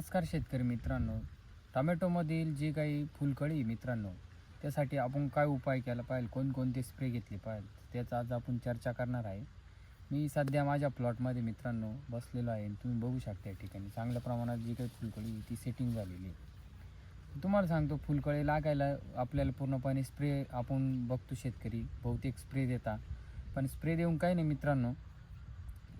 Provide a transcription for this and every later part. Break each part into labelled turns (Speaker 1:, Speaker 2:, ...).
Speaker 1: नमस्कार शेतकरी मित्रांनो. टोमॅटोमधील जी काही फुलकळी मित्रांनो त्यासाठी आपण काय उपाय केला पाहिजे? कोणकोणते स्प्रे घेतले पाहिजे त्याचा आज आपण चर्चा करणार आहे. मी सध्या माझ्या प्लॉटमध्ये मित्रांनो बसलेलो आहे तुम्ही बघू शकता या ठिकाणी चांगल्या प्रमाणात जी काही फुलकळी ती सेटिंग झालेली आहे. तुम्हाला सांगतो फुलकळी लागायला आपल्याला पूर्णपणे स्प्रे आपण बघतो शेतकरी बहुतेक स्प्रे देता. पण स्प्रे देऊन काही नाही मित्रांनो.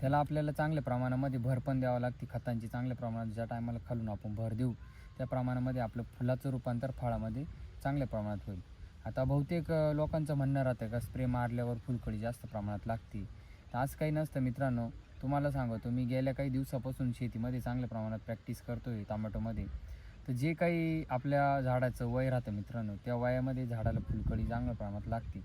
Speaker 1: त्याला आपल्याला चांगल्या प्रमाणामध्ये भर पण द्यावं लागते. खतांची चांगल्या प्रमाणात ज्या टायमाला खालून आपण भर देऊ त्या प्रमाणामध्ये आपलं फुलाचं रूपांतर फळामध्ये चांगल्या प्रमाणात होईल. आता बहुतेक लोकांचं म्हणणं राहतं का स्प्रे मारल्यावर फुलकळी जास्त प्रमाणात लागते. तर आज काही नसतं मित्रांनो तुम्हाला सांगतो मी गेल्या काही दिवसापासून शेतीमध्ये चांगल्या प्रमाणात प्रॅक्टिस करतो आहे टोमॅटोमध्ये. तर जे काही आपल्या झाडाचं वय राहतं मित्रांनो त्या वयामध्ये झाडाला फुलकळी चांगल्या प्रमाणात लागते.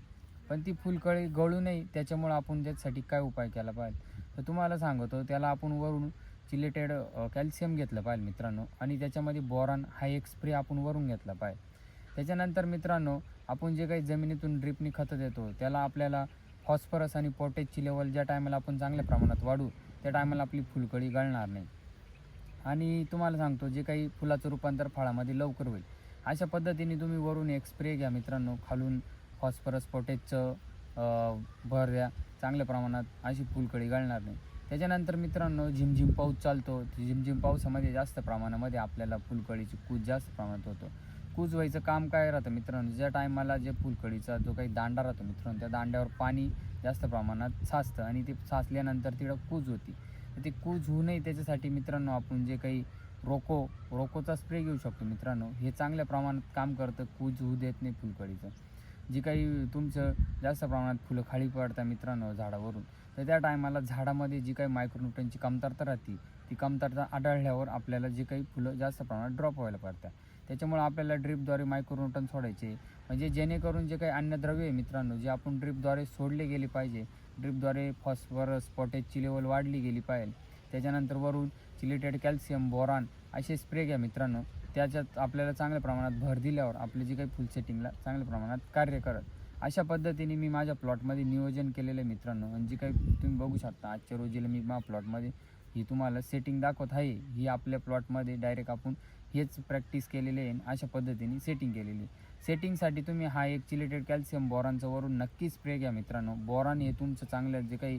Speaker 1: पण ती फुलकळी गळू नये त्याच्यामुळं आपण त्याच्यासाठी काय उपाय केला पाहिजे? तर तुम्हाला सांगतो त्याला आपण वरून चिलेटेड कॅल्शियम घेतलं पाहिजे मित्रांनो. आणि त्याच्यामध्ये बोरॉन हा एक स्प्रे आपण वरून घेतला पाहिजे त्याच्यानंतर मित्रांनो आपण जे काही जमिनीतून ड्रिपनी खतं देतो त्याला आपल्याला फॉस्फरस आणि पोटॅशची लेवल ज्या टायमाला आपण चांगल्या प्रमाणात वाढू त्या टायमाला आपली फुलकळी गळणार नाही. आणि तुम्हाला सांगतो जे काही फुलाचं रूपांतर फळामध्ये लवकर होईल. अशा पद्धतीने तुम्ही वरून एक स्प्रे घ्या मित्रांनो खालून फॉस्फरस पोटॅशचं भर द्या चांगल्या प्रमाणात अशी फुलकळी गळणार नाही. त्याच्यानंतर मित्रांनो झिमझिम पाऊस चालतो. झिमझिम पावसामध्ये जास्त प्रमाणामध्ये आपल्याला फुलकळीची कूज जास्त प्रमाणात होतो. कूज व्हायचं काम काय राहतं मित्रांनो? ज्या टायमाला जे फुलकळीचा जो काही दांडा राहतो मित्रांनो त्या दांड्यावर पाणी जास्त प्रमाणात साचतं आणि ते साचल्यानंतर तिकडं कूज होती. तर ती कूज होऊ नये त्याच्यासाठी मित्रांनो आपण जे काही रोको रोकोचा स्प्रे घेऊ शकतो मित्रांनो. हे चांगल्या प्रमाणात काम करतं कूज होऊ देत नाही फुलकळीचं. जी काही तुमचं जास्त प्रमाणात फुलं खाली पडतात मित्रांनो झाडावरून तर त्या टायमाला झाडामध्ये जी काही मायक्रोन्यूटनची कमतरता राहते ती कमतरता आढळल्यावर आपल्याला जी काही फुलं जास्त प्रमाणात ड्रॉप व्हायला पडतात. त्याच्यामुळे आपल्याला ड्रिपद्वारे मायक्रोन्युट्रन सोडायचे म्हणजे जेणेकरून जे काही अन्नद्रव्य आहे मित्रांनो जे आपण ड्रिपद्वारे सोडले गेले पाहिजे ड्रिपद्वारे फॉस्फरस पोटॅशची लेवल वाढली गेली पाहिजे त्याच्यानंतर वरून चिलेटेड कॅल्शियम बोरॉन असे स्प्रे घ्या मित्रांनो त्याच्यात आपल्याला चांगल्या प्रमाणात भर दिल्यावर आपले जे काही फुल सेटिंगला चांगल्या प्रमाणात कार्य करत. अशा पद्धतीने मी माझ्या प्लॉटमध्ये नियोजन केलेलं आहे मित्रांनो. आणि जी काही तुम्ही बघू शकता आजच्या रोजीला मी माझ्या प्लॉटमध्ये ही तुम्हाला सेटिंग दाखवत आहे. ही आपल्या प्लॉटमध्ये डायरेक्ट आपण हेच प्रॅक्टिस केलेली आहे आणि अशा पद्धतीने सेटिंग केलेली आहे. सेटिंगसाठी तुम्ही हा एक चिलेटेड कॅल्शियम बोरानचं वरून नक्की स्प्रे घ्या मित्रांनो. बोरान हे तुमचं चांगलं जे काही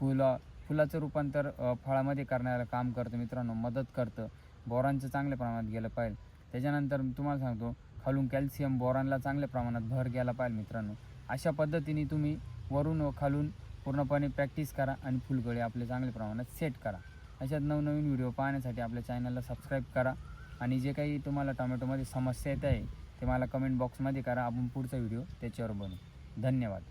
Speaker 1: फुलं फुलाचं रूपांतर फळामध्ये करण्याला काम करतं मित्रांनो. मदत करतं. बोरांचं चांगल्या प्रमाणात गेलं पाहिजे त्याच्यानंतर तुम्हाला सांगतो खालून कॅल्शियम बोरानला चांगल्या प्रमाणात भर गेला पाहिजे मित्रांनो. अशा पद्धतीने तुम्ही वरून व खालून पूर्णपणे प्रॅक्टिस करा आणि फुलकळी आपले चांगल्या प्रमाणात सेट करा. अशात नवनवीन व्हिडिओ पाहण्यासाठी आपल्या चॅनलला सबस्क्राईब करा आणि जे काही तुम्हाला टोमॅटोमध्ये समस्या येत आहे ते मला कमेंट बॉक्समध्ये करा. आपण पुढचा व्हिडिओ त्याच्यावर बनवू. धन्यवाद.